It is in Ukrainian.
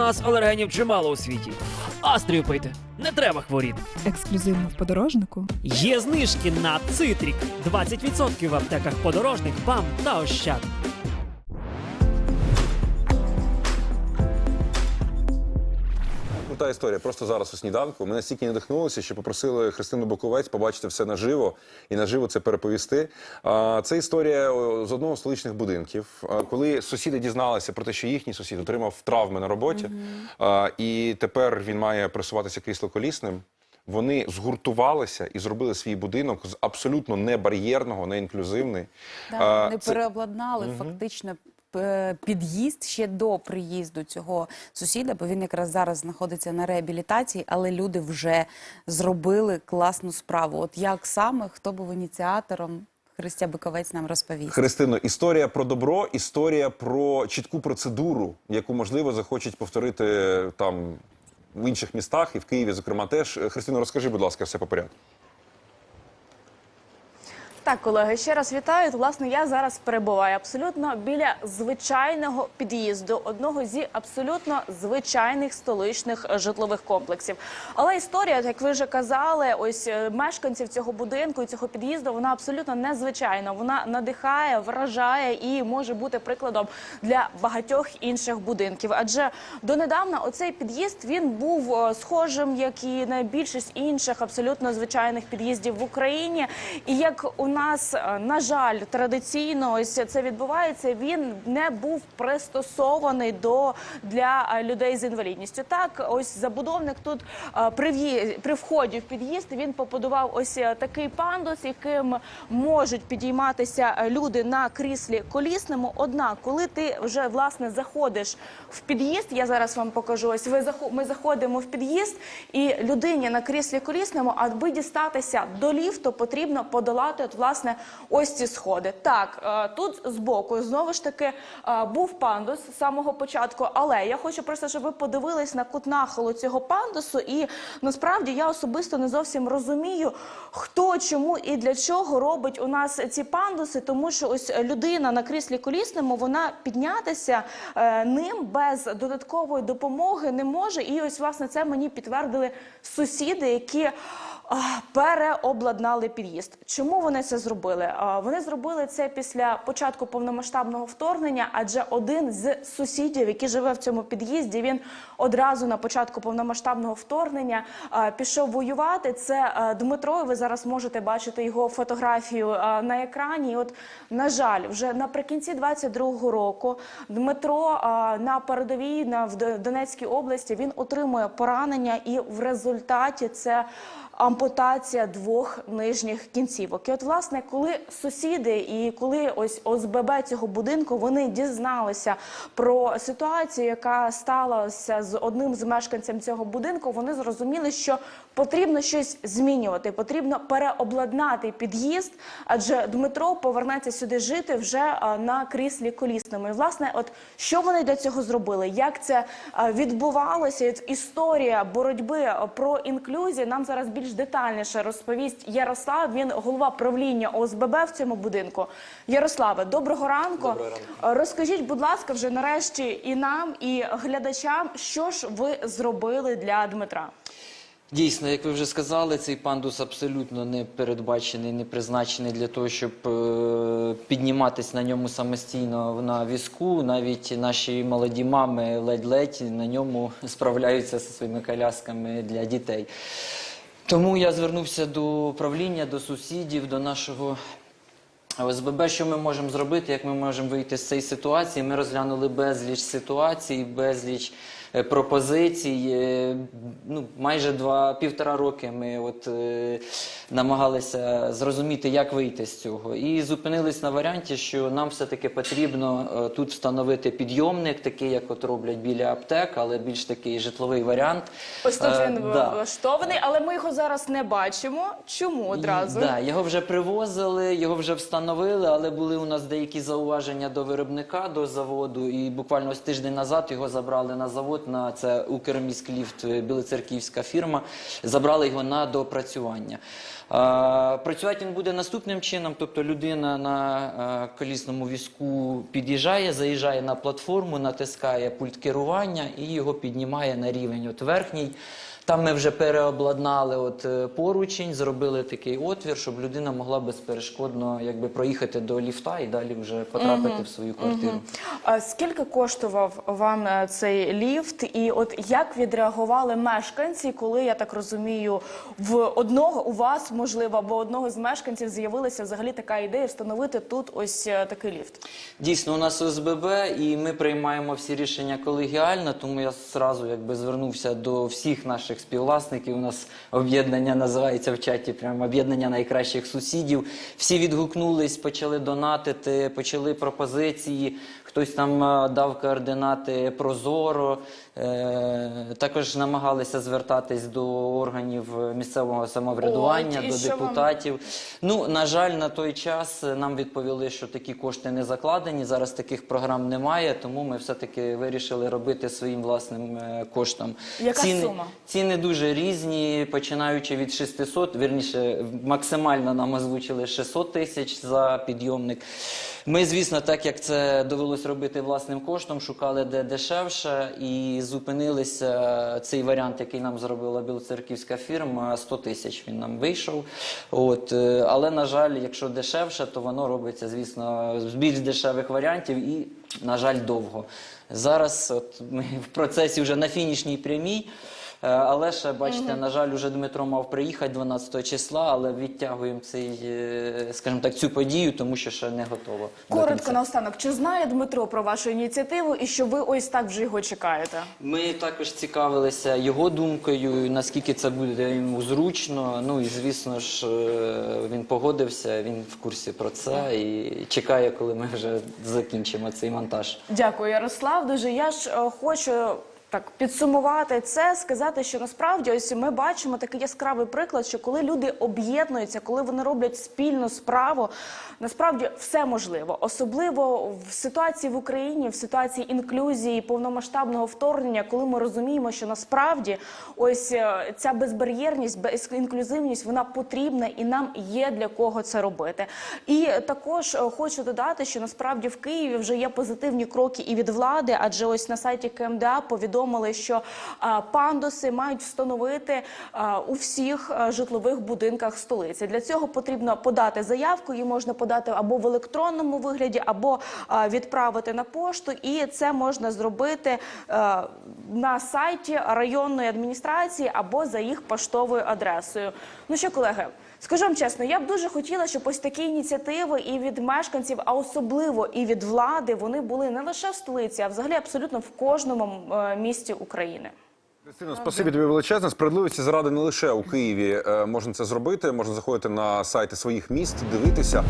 нас алергенів чимало у світі. Астрію пийте, не треба хворіти. Ексклюзивно в подорожнику. Є знижки на цитрік. 20% в аптеках подорожник, бам та ощад. Крута історія. Просто зараз у сніданку. Ми настільки надихнулися, що попросили Христину Боковець побачити все наживо і наживо це переповісти. А, Це історія з одного з столичних будинків. Коли сусіди дізналися про те, що їхній сусід отримав травми на роботі, а, і тепер він має просуватися крісло-колісним. Вони згуртувалися і зробили свій будинок з абсолютно не бар'єрного, не інклюзивний. Да, А, вони це- переобладнали фактично п- під'їзд ще до приїзду цього сусіда, бо він якраз зараз знаходиться на реабілітації, але люди вже зробили класну справу. От як саме хто був ініціатором? Христя Биковець нам розповість. Христино, історія про добро, історія про чітку процедуру, яку можливо захочуть повторити е, там в інших містах і в Києві, зокрема, теж. Е, Христино, розкажи, будь ласка, все по порядку. Так, колеги, ще раз вітаю. Власне, я зараз перебуваю абсолютно біля звичайного під'їзду, одного зі абсолютно звичайних столичних житлових комплексів. Але історія, як ви вже казали, ось е, мешканців цього будинку і цього під'їзду, вона абсолютно незвичайна. Вона надихає, вражає і може бути прикладом для багатьох інших будинків. Адже донедавна оцей під'їзд він був е, схожим, як і на більшість інших абсолютно звичайних під'їздів в Україні. І як у нас, е, на жаль, традиційно ось це відбувається, він не був пристосований до для е, людей з інвалідністю. Так, ось забудовник тут е, при, при вході в під'їзд він побудував ось такий пандус, яким можуть підійматися люди на кріслі колісному. Однак, коли ти вже власне заходиш в під'їзд, я зараз вам покажу. Ось ви ми заходимо в під'їзд, і людині на кріслі колісному, аби дістатися до ліфту, потрібно подолати от власне ось ці сходи. Так, е, тут збоку знову ж таки е, був пандус з самого початку, але я хочу просто, щоб ви подивились на кут нахилу цього пандусу. І насправді я особисто не зовсім розумію, хто чому і для чого робить у нас ці пандуси, тому що ось людина на кріслі колісному вона піднятися е, ним без додаткової допомоги не може. І ось власне це мені підтвердили сусіди, які. Переобладнали під'їзд. Чому вони це зробили? Вони зробили це після початку повномасштабного вторгнення, адже один з сусідів, який живе в цьому під'їзді, він одразу на початку повномасштабного вторгнення пішов воювати. Це Дмитро. і Ви зараз можете бачити його фотографію на екрані. І от, на жаль, вже наприкінці 22-го року Дмитро на передовій в Донецькій області він отримує поранення, і в результаті це ампутація двох нижніх кінцівок. І от, власне, коли сусіди і коли ось ОСББ цього будинку вони дізналися про ситуацію, яка сталася з одним з мешканців цього будинку, вони зрозуміли, що потрібно щось змінювати, потрібно переобладнати під'їзд, адже Дмитро повернеться сюди жити вже на кріслі колісному. І власне, от що вони для цього зробили? Як це відбувалося? Історія боротьби про інклюзію нам зараз більш детальніше розповість Ярослав. Він голова правління ОСББ в цьому будинку. Ярославе, доброго ранку. А, Розкажіть, будь ласка, вже нарешті і нам, і глядачам, що ж ви зробили для Дмитра? Дійсно, як ви вже сказали, цей пандус абсолютно не передбачений, не призначений для того, щоб е, підніматись на ньому самостійно на візку. Навіть наші молоді мами ледь-ледь на ньому справляються зі своїми колясками для дітей. Тому я звернувся до управління, до сусідів, до нашого ОСББ, що ми можемо зробити, як ми можемо вийти з цієї ситуації. Ми розглянули безліч ситуацій, безліч пропозицій. Е, Ну, майже два півтора роки ми от е, намагалися зрозуміти, як вийти з цього. І зупинились на варіанті, що нам все-таки потрібно е, тут встановити підйомник, такий, як от роблять біля аптек, але більш такий житловий варіант. Ось тут Е, він да. влаштований, але ми його зараз не бачимо. Чому одразу? Да, його вже привозили, його вже встановили, але були у нас деякі зауваження до виробника, до заводу. І буквально ось тиждень назад його забрали на завод. На це Укрміськліфт, е, білоцерківська фірма. Забрали його на допрацювання. Працювати він буде наступним чином, тобто людина на е, колісному візку під'їжджає, заїжджає на платформу, натискає пульт керування і його піднімає на рівень от верхній. Там ми вже переобладнали от е, поручень, зробили такий отвір, щоб людина могла безперешкодно якби проїхати до ліфта і далі вже потрапити в свою квартиру. А скільки коштував вам е, цей ліфт? І от як відреагували мешканці, коли я так розумію, в одного у вас можливо або одного з мешканців з'явилася взагалі така ідея встановити тут ось е, такий ліфт? Дійсно, у нас ОСББ, і ми приймаємо всі рішення колегіально, тому я зразу якби звернувся до всіх наших співвласників. У нас об'єднання називається в чаті прямо об'єднання найкращих сусідів. Всі відгукнулись, почали донатити, почали пропозиції. Хтось там е, дав координати Прозоро. Е, також намагалися звертатись до органів місцевого самоврядування, до вам- депутатів. Ну, на жаль, на той час нам відповіли, що такі кошти не закладені. Зараз таких програм немає, тому ми все-таки вирішили робити своїм власним е, коштом. Яка ціни, сума? Ціни дуже різні, починаючи від 600, вірніше, максимально нам озвучили 600 тисяч за підйомник. Ми, звісно, так як це довелось робити власним коштом, шукали де дешевше і зупинилися цей варіант, який нам зробила білоцерківська фірма, 100 тисяч він нам вийшов. От, е, але, на жаль, якщо дешевше, то воно робиться, звісно, з більш дешевих варіантів і, на жаль, довго. Зараз от, ми в процесі вже на фінішній прямій. Е, Але ще, бачите, на жаль, уже Дмитро мав приїхати 12 числа, але відтягуємо цей, е, скажімо так, цю подію, тому що ще не готово. Коротко наостанок, чи знає Дмитро про вашу ініціативу і що ви ось так вже його чекаєте? Ми також цікавилися його думкою, наскільки це буде йому зручно. Ну і звісно ж, е, він погодився, він в курсі про це і чекає, коли ми вже закінчимо цей монтаж. Дякую, Ярослав. Дуже я ж хочу. Так, підсумувати це, сказати, що насправді ось ми бачимо такий яскравий приклад, що коли люди об'єднуються, коли вони роблять спільну справу, насправді все можливо, особливо в ситуації в Україні, в ситуації інклюзії, повномасштабного вторгнення, коли ми розуміємо, що насправді ось е, ця безбар'єрність, безінклюзивність, вона потрібна і нам є для кого це робити. І також е, хочу додати, що насправді в Києві вже є позитивні кроки і від влади, адже ось на сайті КМДА повідомили, що пандуси мають встановити у всіх житлових будинках столиці. Для цього потрібно подати заявку, її можна подати або в електронному вигляді, або відправити на пошту. І це можна зробити на сайті районної адміністрації або за їх поштовою адресою. Ну що, колеги? Скажу вам чесно, я б дуже хотіла, щоб ось такі ініціативи і від мешканців, а особливо і від влади, вони були не лише в столиці, а взагалі абсолютно в кожному е, місті України. Кристина, спасибі тобі величезне. Справедливості заради не лише у Києві е, можна це зробити. Можна заходити на сайти своїх міст, дивитися.